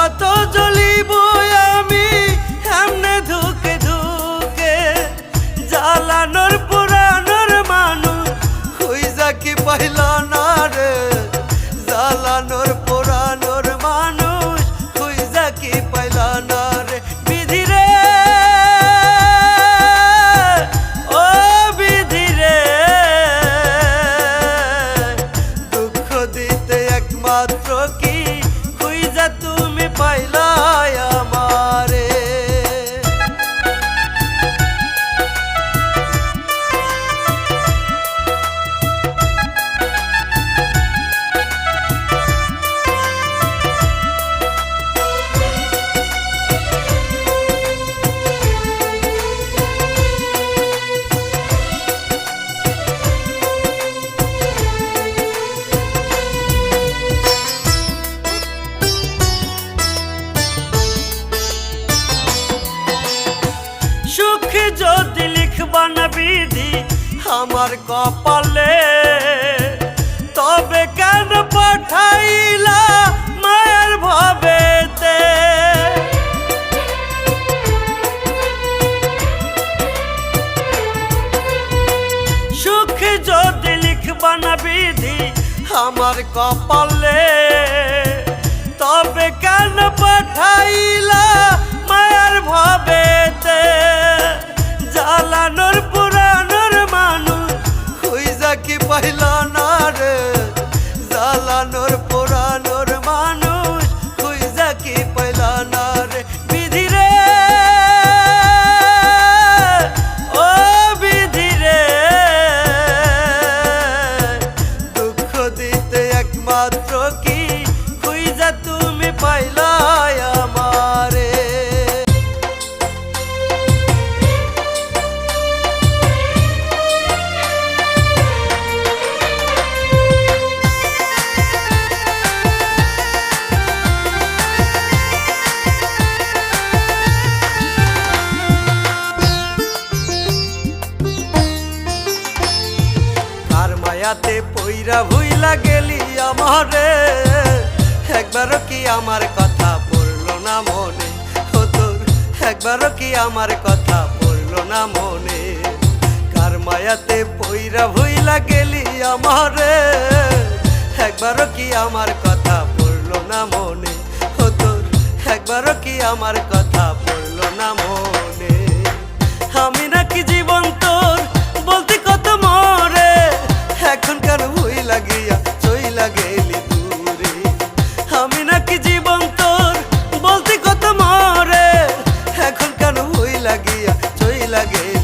কত জল cop ঘরে। একবারও কি আমার কথা পড়ল না মনে? ও তোর, একবারও কি আমার কথা পড়ল না মনে? কার মায়াতে পইরা ভইলা গেলি আমারে? একবারও কি আমার কথা পড়ল না মনে? ও তোর, একবারও কি আমার কথা পড়ল না মনে? আমি নাকি জীবন তোর বলতে কত মরে? এখনকার ভুই লাগিয়া লাগিয়া চইলা গেছে।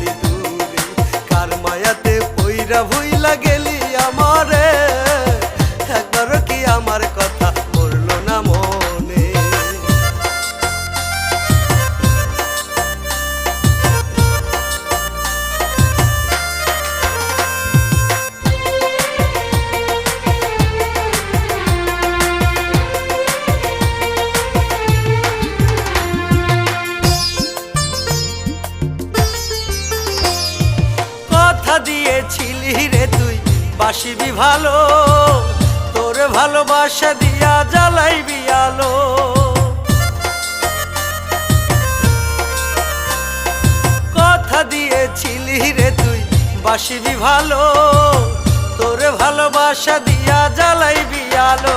বাতাসে দিয়া জ্বালাই বিয়ালো কথা দিয়েছিলি রে তুই, বাসিবি ভালো। তোর ভালোবাসা দিয়া জ্বালাই বিয়ালো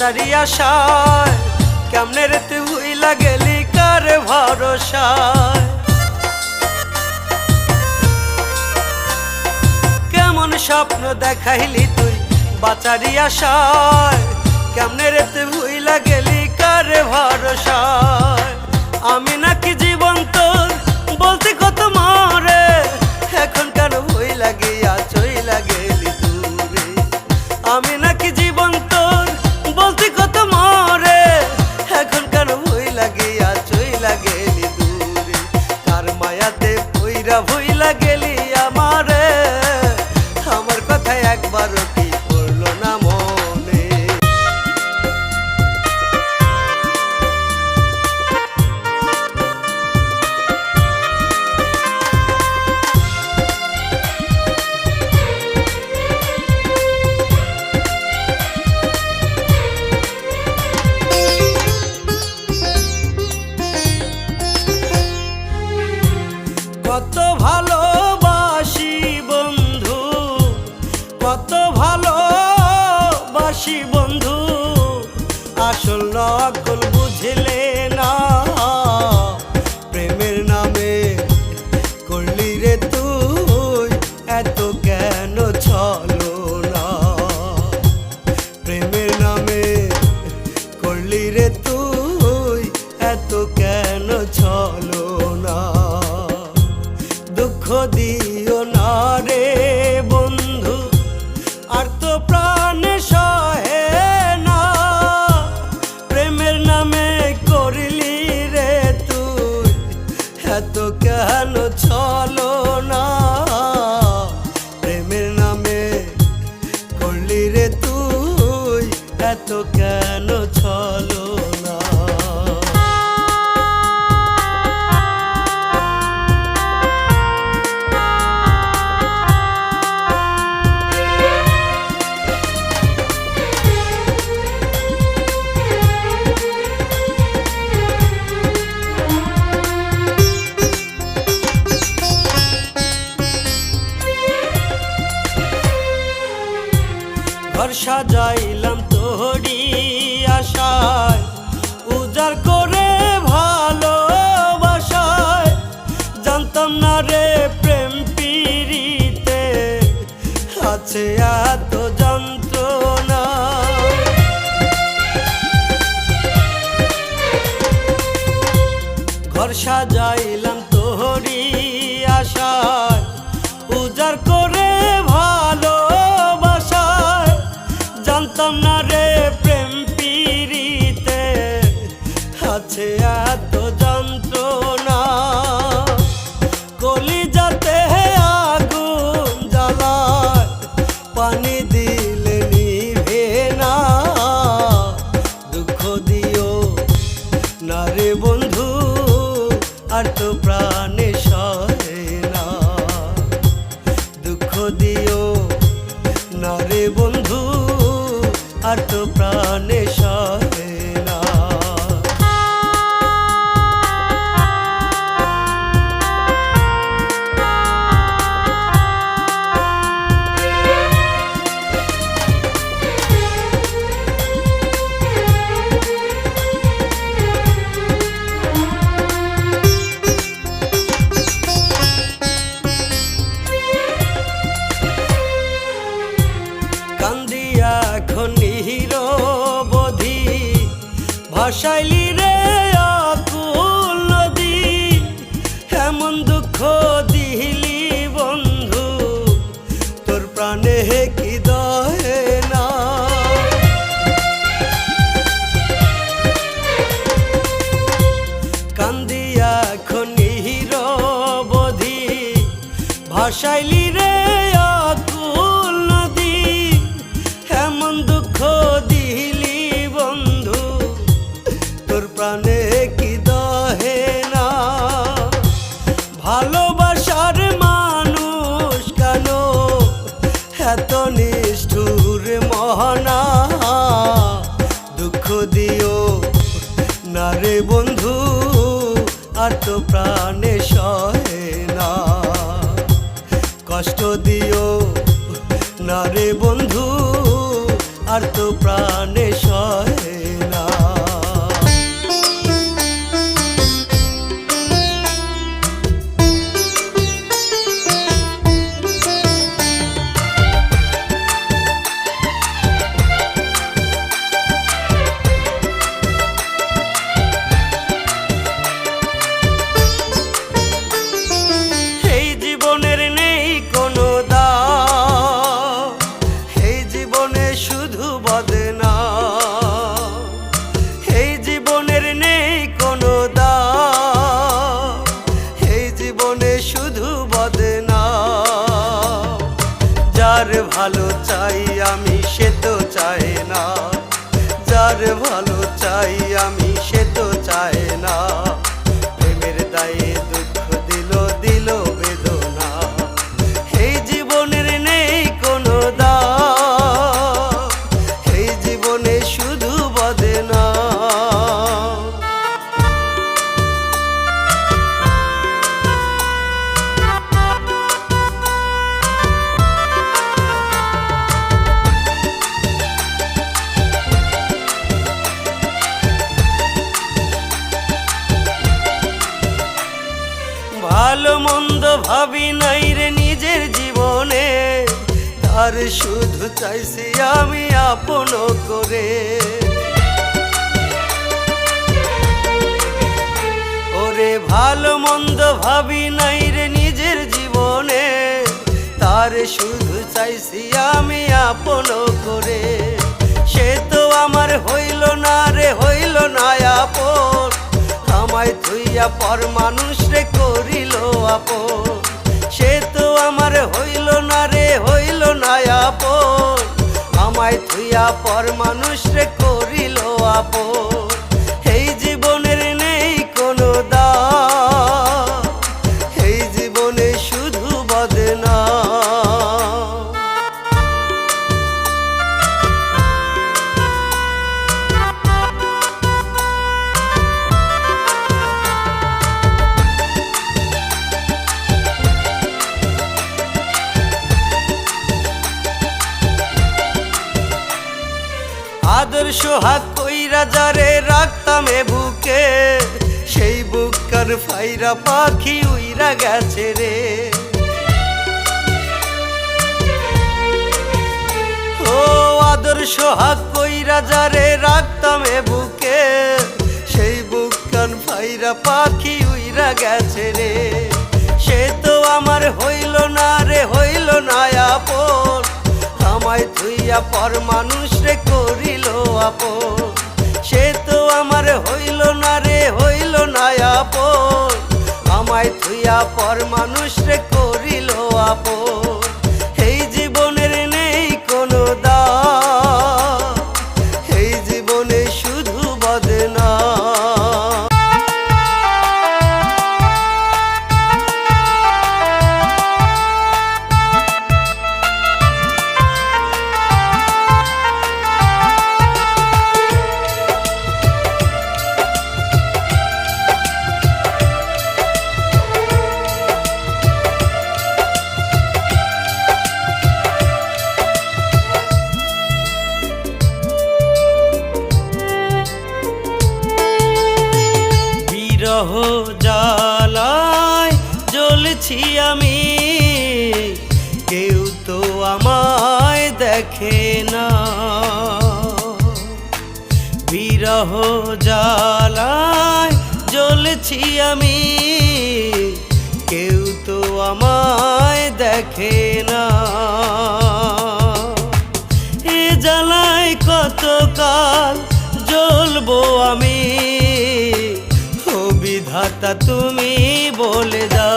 বাঁচারি আশায় কেমনে গেলি কার ভরসায়? কেমন স্বপ্ন দেখাইলি তুই বাঁচারি আশায়, কেমনে গেলি কার ভরসায়? আমি নাকি জীবন তোর বলতে কত মরে, এখন কেন ভুই লাগিয়া চই লাগেলি দূরে আমি না নামে করলি রে তুই এত এত কেন ছয়? পানি দে যার ভালো চাই আমি, সে তো চায় না। যার ভালো চাই আমি, সে তো চায় না। ভালো মন্দ ভাবি নাই রে নিজের জীবনে। তার শুধু চাইছি আমি আপন করে। ওরে ভালো মন্দ ভাবি নাই রে নিজের জীবনে। তার শুধু চাইছি আমি আপন করে। সে তো আমার হইল না রে, হইল না আপন। আমায় থুইয়া পর মানুষ রে করিল আপো সে তো আমার হইল না রে, হইল না আপন। আমায় থুইয়া পর মানুষ রে করিল আপন। হাত কইরা যারে রাখতাম এ বুকে, সেই বুকার ফাইরা পাখি উইরা গেছে রে। ও আদর সোহাগ কইরা যারে রাখতাম এ বুকে, সেই বুকান ফাইরা পাখি উইরা গেছে রে। সে তো আমার হইল না রে, হইল না আপন। আমায় ধুইয়া পর রে করিল আপ সে তো আমার হইল না রে, হইল না আপন। আমায় ধুইয়া পর মানুষ রে করিল আপন। বিরহ জ্বালায়, জ্বলছি আমি। কেউ তো আমায় দেখে না। বিরহ জ্বালায়, জ্বলছি আমি। কেউ তো আমায় দেখে না। এ জ্বালায় কত কাল জ্বলবো আমি? বিধাতা তুমি বলে দাও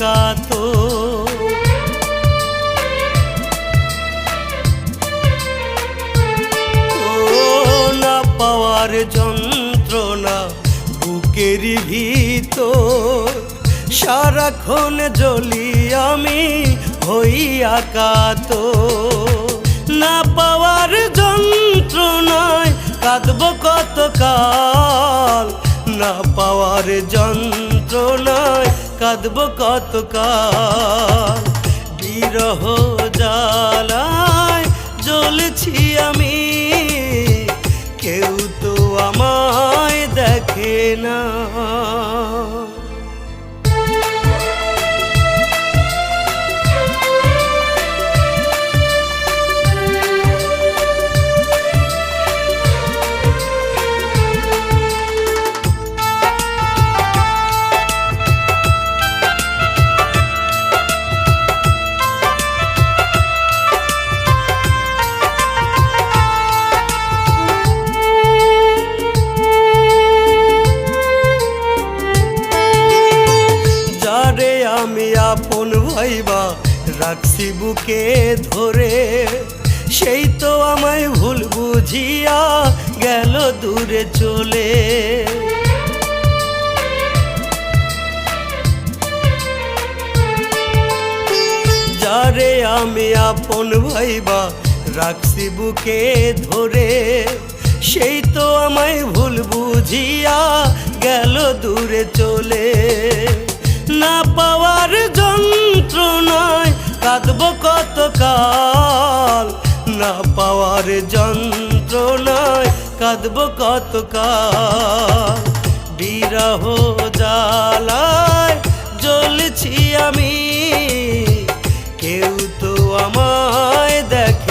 কাত না পাওয়ার যন্ত্রণা বুকেরই ভিতর, সারাক্ষণ জ্বলি আমি হইয়া কাত না পাওয়ার যন্ত্রণায় কাঁদব কত কাল না পাওয়ার যন্ত্রণায় কাঁদব কত কাল বিরহ জ্বালায় জ্বলছি আমি। কেউ তো আমায় দেখে না। যারে আমি আপন ভাইবা রাখছি বুকে ধরে। সেই তো আমায় ভুল বুঝিয়া গেল দূরে চলে। না পাওয়ার যন্ত্রণায় কাঁদব কত কাল না পাওয়ার যন্ত্রণায় কাঁদব কত কাল বিরহ জ্বালায় জ্বলছি আমি। আমায় দেখ